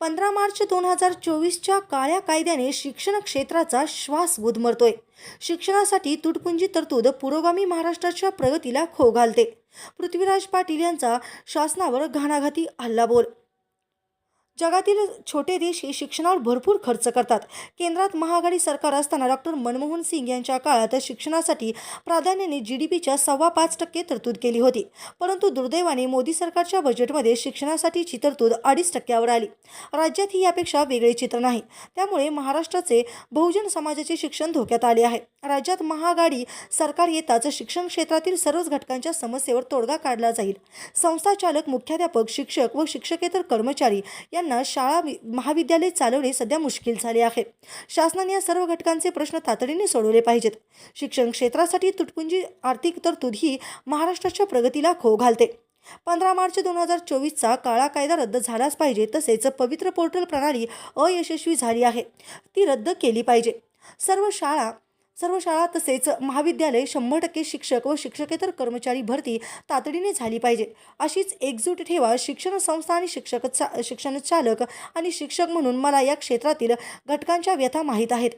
पंधरा मार्च दोन हजार चोवीसच्या काळ्या कायद्याने शिक्षण क्षेत्राचा श्वास गुदमरतोय शिक्षणासाठी तुटपुंजी तरतूद पुरोगामी महाराष्ट्राच्या प्रगतीला खो घालते. पृथ्वीराज पाटील यांचा शासनावर घाणाघाती हल्लाबोल जगातील छोटे देश हे शिक्षणावर भरपूर खर्च करतात. केंद्रात महाआघाडी सरकार असताना डॉक्टर मनमोहन सिंग यांच्या काळात शिक्षणासाठी प्राधान्याने जी डी पीच्या सव्वा पाच टक्के तरतूद केली होती. परंतु दुर्दैवाने मोदी सरकारच्या बजेटमध्ये शिक्षणासाठीची तरतूद अडीच टक्क्यावर आली. राज्यात ही यापेक्षा वेगळे चित्र नाही. त्यामुळे महाराष्ट्राचे बहुजन समाजाचे शिक्षण धोक्यात आले आहे. राज्यात महाआघाडी सरकार येताच शिक्षण क्षेत्रातील सर्वच घटकांच्या समस्येवर तोडगा काढला जाईल. संस्थाचालक मुख्याध्यापक शिक्षक व शिक्षकेतर कर्मचारी यांना शाळा वि- महाविद्यालय चालवणे सध्या मुश्किल झाले आहे. शासनाने या सर्व घटकांचे प्रश्न तातडीने सोडवले पाहिजेत. शिक्षण क्षेत्रासाठी तुटपुंजी आर्थिक तरतूद ही महाराष्ट्राच्या प्रगतीला खो घालते. पंधरा मार्च दोन हजार चोवीसचा काळा कायदा रद्द झालाच पाहिजे तसेच पवित्र पोर्टल प्रणाली अयशस्वी झाली आहे. ती रद्द केली पाहिजे. सर्व शाळा सर्व शाळा तसेच महाविद्यालय शंभर टक्के शिक्षक व शिक्षकेतर कर्मचारी भरती तातडीने झाली पाहिजे. अशीच एकजूट ठेवा शिक्षण संस्था आणि शिक्षक चा शिक्षण चालक आणि शिक्षक म्हणून मला या क्षेत्रातील घटकांच्या व्यथा माहीत आहेत.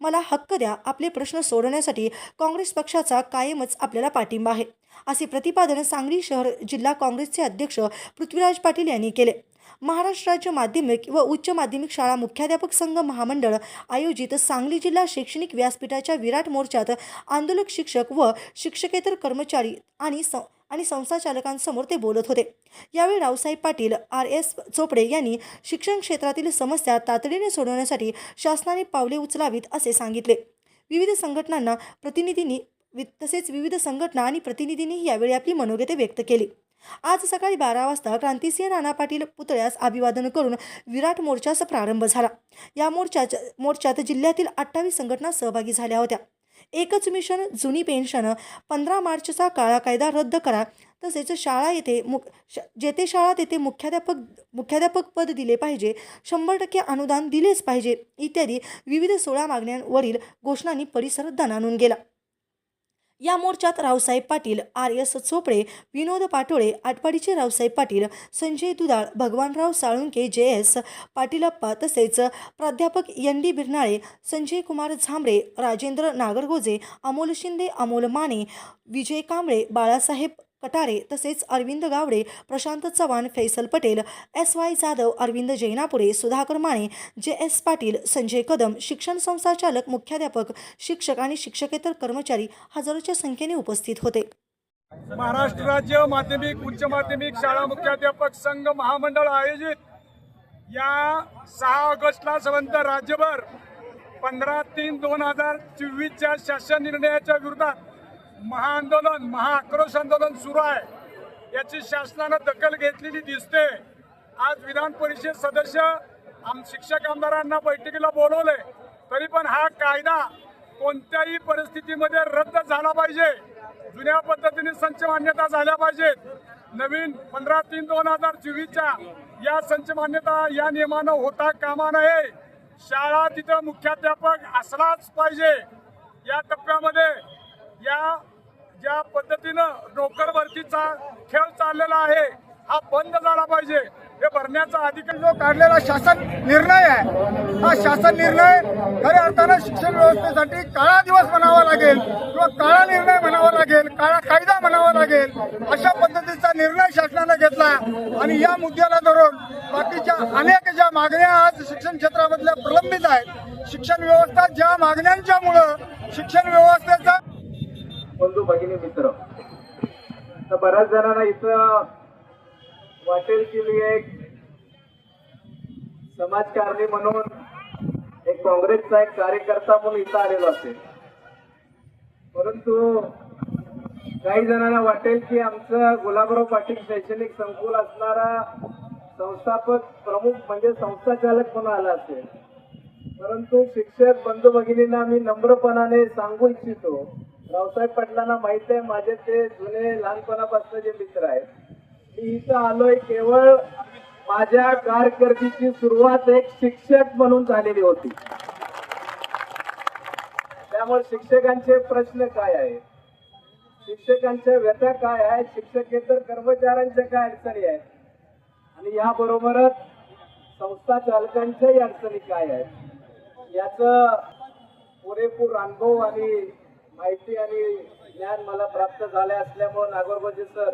मला हक्क द्या आपले प्रश्न सोडवण्यासाठी काँग्रेस पक्षाचा कायमच आपल्याला पाठिंबा आहे. असे प्रतिपादन सांगली शहर जिल्हा काँग्रेसचे अध्यक्ष पृथ्वीराज पाटील यांनी केले. महाराष्ट्र राज्य माध्यमिक व उच्च माध्यमिक शाळा मुख्याध्यापक संघ महामंडळ आयोजित सांगली जिल्हा शैक्षणिक व्यासपीठाच्या विराट मोर्चात आंदोलक शिक्षक व शिक्षकेतर कर्मचारी आणि स आणि संस्थाचालकांसमोर ते बोलत होते. यावेळी रावसाहेब पाटील आर एस चोपडे यांनी शिक्षण क्षेत्रातील समस्या तातडीने सोडवण्यासाठी शासनाने पावले उचलावीत असे सांगितले. विविध संघटनांना प्रतिनिधींनी वि- तसेच विविध संघटना आणि प्रतिनिधींनी यावेळी आपली मनोगते व्यक्त केली. आज सकाळी बारा वाजता क्रांतिसिंह नाना पाटील पुतळ्यास अभिवादन करून विराट मोर्चास प्रारंभ झाला. या मोर्चाच्या मोर्चात जिल्ह्यातील अठ्ठावीस संघटना सहभागी झाल्या होत्या. एकच मिशन जुनी पेन्शन पंधरा मार्चचा काळा कायदा रद्द करा. तसेच शाळा येथे मुख श जेथे शाळा तेथे मुख्याध्यापक मुख्याध्यापक पद दिले पाहिजे शंभर टक्के अनुदान दिलेच पाहिजे इत्यादी विविध सोळा मागण्यांवरील घोषणांनी परिसर दणानून गेला. या मोर्चात रावसाहेब पाटील आर एस चोपडे विनोद पाटोळे आटपाडीचे रावसाहेब पाटील संजय दुधाळ भगवानराव साळुंके जे एस पाटीलप्पा तसेच प्राध्यापक एन डी बिरनाळे संजय कुमार झांबरे राजेंद्र नागरगोजे अमोल शिंदे अमोल माने विजय कांबळे बाळासाहेब कटारे तसेच Arvind Gawde Prashant Chavan Faisal Patel S Y Jadhav Arvind Jainapure Sudhakar Mane J S Patil Sanjay Kadam शिक्षण संस्थाचालक मुख्याध्यापक शिक्षक आणि शिक्षकेतर कर्मचारी हजारोच्या संख्येने उपस्थित होते. महाराष्ट्र राज्य माध्यमिक उच्च माध्यमिक शाळा मुख्याध्यापक संघ महामंडळ आयोजित या सहा ऑगस्टला संबंध राज्यभर पंधरा तीन दोन हजार चोवीसच्या शासन निर्णयाच्या विरोधात महाआंदोलन महाआक्रोश आंदोलन सुरू आहे. याची शासनानं दखल घेतलेली दिसते. आज विधान परिषद सदस्य आम शिक्षक आमदारांना बैठकीला बोलवले. तरी पण हा कायदा कोणत्याही परिस्थितीमध्ये रद्द झाला पाहिजे. जुन्या पद्धतीने संच मान्यता झाल्या पाहिजेत. नवीन पंधरा तीन दोन हजार चोवीसच्या या संच मान्यता या नियमानं होता कामा नये. शाळा तिथं मुख्याध्यापक असलाच पाहिजे. या टप्प्यामध्ये या ज्या पद्धतीनं नोकर भरतीचा खेळ चाललेला आहे हा बंद झाला पाहिजे. हे भरण्याचा अधिकार जो काढलेला शासन निर्णय आहे हा शासन निर्णय खऱ्या अर्थानं शिक्षण व्यवस्थेसाठी काळा दिवस म्हणावा लागेल किंवा काळा निर्णय म्हणावा लागेल काळा कायदा म्हणावा लागेल अशा पद्धतीचा निर्णय शासनानं घेतला. आणि या मुद्द्याला धरून बाकीच्या अनेक ज्या मागण्या आज शिक्षण क्षेत्रामधल्या प्रलंबित आहेत शिक्षण व्यवस्था ज्या मागण्यांच्यामुळं शिक्षण व्यवस्थेचा बंधू भगिनी मित्र. तर बऱ्याच जणांना इथं वाटेल की मी एक समाजकारणी म्हणून एक काँग्रेसचा एक कार्यकर्ता म्हणून इथं आलेलो असेल. परंतु काही जणांना वाटेल की आमचं गुलाबराव पाटील शैक्षणिक संकुल असणारा संस्थापक प्रमुख म्हणजे संस्थाचालक म्हणून आला असेल. परंतु शिक्षक बंधू भगिनींना मी नम्रपणाने सांगू इच्छितो रावसाहेब पाटलांना माहीत आहे माझे ते जुने लहानपणापासून जे मित्र आहेत मी इथं आलोय केवळ माझ्या कारकिर्दीची सुरुवात एक शिक्षक म्हणून झालेली होती. त्यामुळे शिक्षकांचे प्रश्न काय आहेत? शिक्षकांच्या व्यथा काय आहेत? शिक्षकेतर कर्मचाऱ्यांच्या काय अडचणी आहेत? आणि याबरोबरच संस्था चालकांच्याही अडचणी काय आहेत? याचं पुरेपूर अनुभव आणि माहिती आणि ज्ञान मला प्राप्त झाले असल्यामुळे नागोरबाजी सर